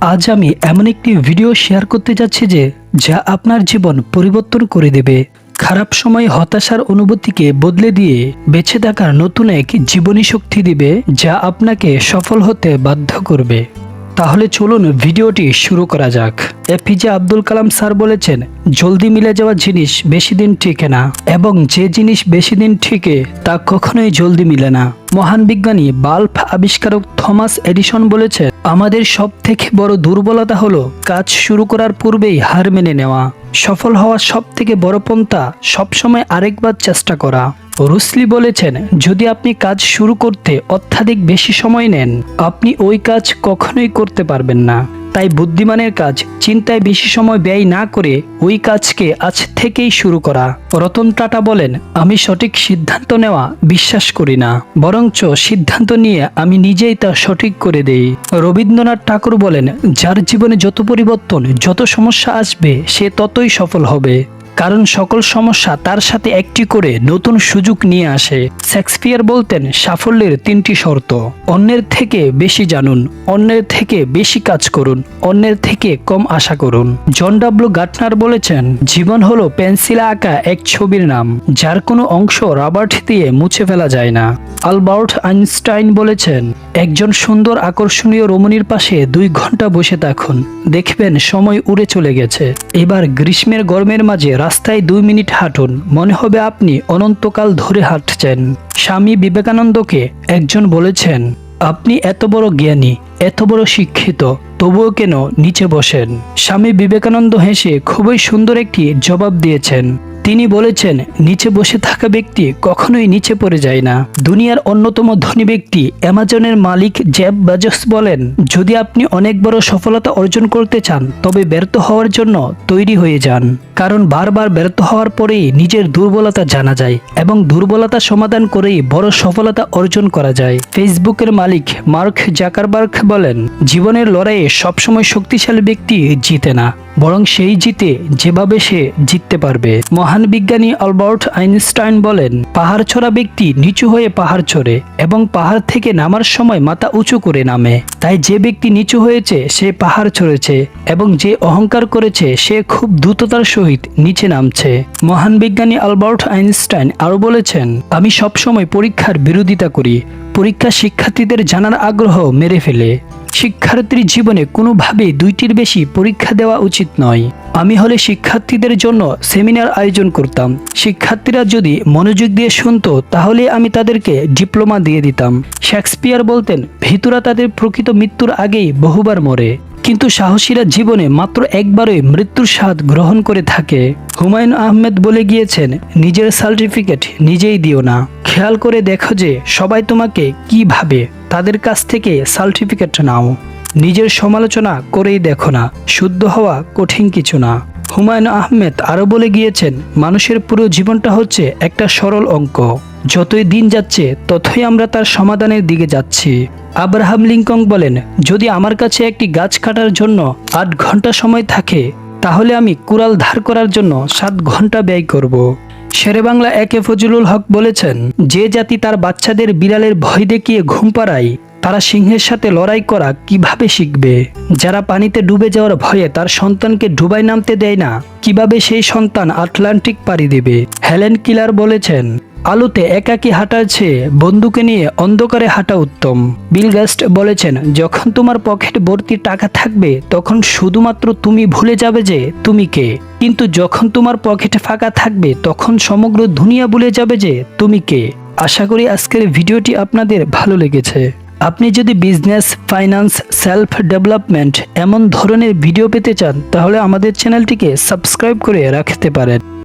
আজ আমি এমন একটি ভিডিও শেয়ার করতে যাচ্ছি যে, যা আপনার জীবন পরিবর্তন করে দেবে। খারাপ সময় হতাশার অনুভূতিকে বদলে দিয়ে বেঁচে থাকার নতুন এক জীবনী শক্তি দিবে, যা আপনাকে সফল হতে বাধ্য করবে। তাহলে চলুন ভিডিওটি শুরু করা যাক। এপিজে আব্দুল কালাম স্যার বলেছেন, জলদি মিলে যাওয়া জিনিস বেশি দিন টিকে না এবং যে জিনিস বেশি দিন টিকে, তা কখনোই জলদি মিলে না। মহান বিজ্ঞানী বাল্ব আবিষ্কারক থমাস এডিসন বলেছে, আমাদের সব থেকে বড় দুর্বলতা হলো কাজ শুরু করার পূর্বেই হার মেনে নেওয়া। সফল হওয়ার সব থেকে বড় পন্থা সবসময় আরেকবার চেষ্টা করা। রুসলি বলেছেন, যদি আপনি কাজ শুরু করতে অত্যাধিক বেশি সময় নেন, আপনি ওই কাজ কখনোই করতে পারবেন না। তাই বুদ্ধিমানের কাজ চিন্তায় বেশি সময় ব্যয় না করে ওই কাজকে আজ থেকেই শুরু করা। রতন টাটা বলেন, আমি সঠিক সিদ্ধান্ত নেওয়া বিশ্বাস করি না, বরঞ্চ সিদ্ধান্ত নিয়ে আমি নিজেই তা সঠিক করে দেই। রবীন্দ্রনাথ ঠাকুর বলেন, যার জীবনে যত পরিবর্তন, যত সমস্যা আসবে, সে ততই সফল হবে। কারণ সকল সমস্যা তার সাথে একটি করে নতুন সুযোগ নিয়ে আসে। শেক্সপিয়ার বলতেন, সাফল্যের তিনটি শর্ত। অন্যের থেকে বেশি জানুন, অন্যের থেকে বেশি কাজ করুন, অন্যের থেকে কম আশা করুন। জন ডাব্লু গাটনার বলেছেন, জীবন হলো পেন্সিলে আঁকা এক ছবির নাম, যার কোনো অংশ রাবার্ট দিয়ে মুছে ফেলা যায় না। আলবার্ট আইনস্টাইন বলেছেন একজন সুন্দর আকর্ষণীয় রমণীর পাশে দুই ঘণ্টা বসে থাকুন। দেখবেন সময় উড়ে চলে গেছে। এবার গ্রীষ্মের গরমের মাঝে রাস্তায় দুই মিনিট হাঁটুন। মনে হবে আপনি অনন্তকাল ধরে হাঁটছেন। স্বামী বিবেকানন্দকে একজন বলেছেন, আপনি এত বড় জ্ঞানী, এত বড় শিক্ষিত, তবুও কেন নিচে বসেন? স্বামী বিবেকানন্দ হেসে খুবই সুন্দর একটি জবাব দিয়েছেন তিনি বলেছেন, নিচে বসে থাকা ব্যক্তি কখনোই নিচে পড়ে যায় না। দুনিয়ার অন্যতম ধনী ব্যক্তি অ্যামাজনের মালিক জ্যাব বাজস বলেন, যদি আপনি অনেক বড় সফলতা অর্জন করতে চান, তবে ব্যর্থ হওয়ার জন্য তৈরি হয়ে যান। কারণ বারবার ব্যর্থ হওয়ার পরেই নিজের দুর্বলতা জানা যায় এবং দুর্বলতা সমাধান করেই বড় সফলতা অর্জন করা যায়। ফেসবুকের মালিক মার্ক জাকারবার্গ বলেন, জীবনের লড়াইয়ে সবসময় শক্তিশালী ব্যক্তি জিতে না, বরং সেই জিতে যেভাবে সে জিততে পারবে। মহান বিজ্ঞানী আলবার্ট আইনস্টাইন বলেন, পাহাড় ছড়া ব্যক্তি নিচু হয়ে পাহাড় চড়ে এবং পাহাড় থেকে নামার সময় মাথা উঁচু করে নামে। তাই যে ব্যক্তি নিচু হয়েছে, সে পাহাড় ছড়েছে এবং যে অহংকার করেছে, সে খুব দ্রুততার সহিত নিচে নামছে। মহান বিজ্ঞানী আলবার্ট আইনস্টাইন আরও বলেছেন, আমি সবসময় পরীক্ষার বিরোধিতা করি। পরীক্ষা শিক্ষার্থীদের জানার আগ্রহ মেরে ফেলে। শিক্ষার্থীর জীবনে কোনোভাবেই দুইটির বেশি পরীক্ষা দেওয়া উচিত নয়। আমি হলে শিক্ষার্থীদের জন্য সেমিনার আয়োজন করতাম। শিক্ষার্থীরা যদি মনোযোগ দিয়ে শুনতো, তাহলে আমি তাদেরকে ডিপ্লোমা দিয়ে দিতাম। শেক্সপিয়ার বলতেন, ভিতুরা তাদের প্রকৃত মৃত্যুর আগেই বহুবার মরে। কিন্তু সাহসীরা জীবনে মাত্র একবারই মৃত্যুর স্বাদ গ্রহণ করে থাকে। হুমায়ুন আহমেদ বলে গিয়েছেন, নিজের সার্টিফিকেট নিজেই দিও না। খেয়াল করে দেখো যে সবাই তোমাকে কি ভাবে। তাদের কাছ থেকে সার্টিফিকেট নাও। নিজের সমালোচনা করেই দেখো না, শুদ্ধ হওয়া কঠিন কিছু না। হুমায়ুন আহমেদ আরও বলে গিয়েছেন, মানুষের পুরো জীবনটা হচ্ছে একটা সরল অঙ্ক। যতই দিন যাচ্ছে, ততই আমরা তার সমাধানের দিকে যাচ্ছি। আব্রাহাম লিঙ্কন বলেন, যদি আমার কাছে একটি গাছ কাটার জন্য আট ঘণ্টা সময় থাকে, তাহলে আমি কুড়াল ধার করার জন্য সাত ঘণ্টা ব্যয় করব। শেরে বাংলা একে ফজলুল হক বলেছেন, যে জাতি তার বাচ্চাদের বিড়ালের ভয় দেখিয়ে ঘুম পাড়ায়, তারা সিংহের সাথে লড়াই করা কীভাবে শিখবে? যারা পানিতে ডুবে যাওয়ার ভয়ে তার সন্তানকে ডুবাই নামতে দেয় না, কীভাবে সেই সন্তান আটলান্টিক পাড়ি দেবে? হেলেন কিলার বলেছেন আলোতে একাকী হাঁটার চেয়ে বন্দুকে নিয়ে অন্ধকারে হাঁটা উত্তম। বিল গাস্ট বলেছেন, যখন তোমার পকেট ভর্তি টাকা থাকবে, তখন শুধুমাত্র তুমি ভুলে যাবে যে তুমি কে। কিন্তু যখন তোমার পকেটে ফাঁকা থাকবে, তখন সমগ্র দুনিয়া ভুলে যাবে যে তুমি কে। আশা করি আজকের ভিডিওটি আপনাদের ভালো লেগেছে। আপনি যদি বিজনেস, ফাইন্যান্স সেলফ ডেভেলপমেন্ট এমন ধরনের ভিডিও পেতে চান, তাহলে আমাদের চ্যানেলটিকে সাবস্ক্রাইব করে রাখতে পারেন।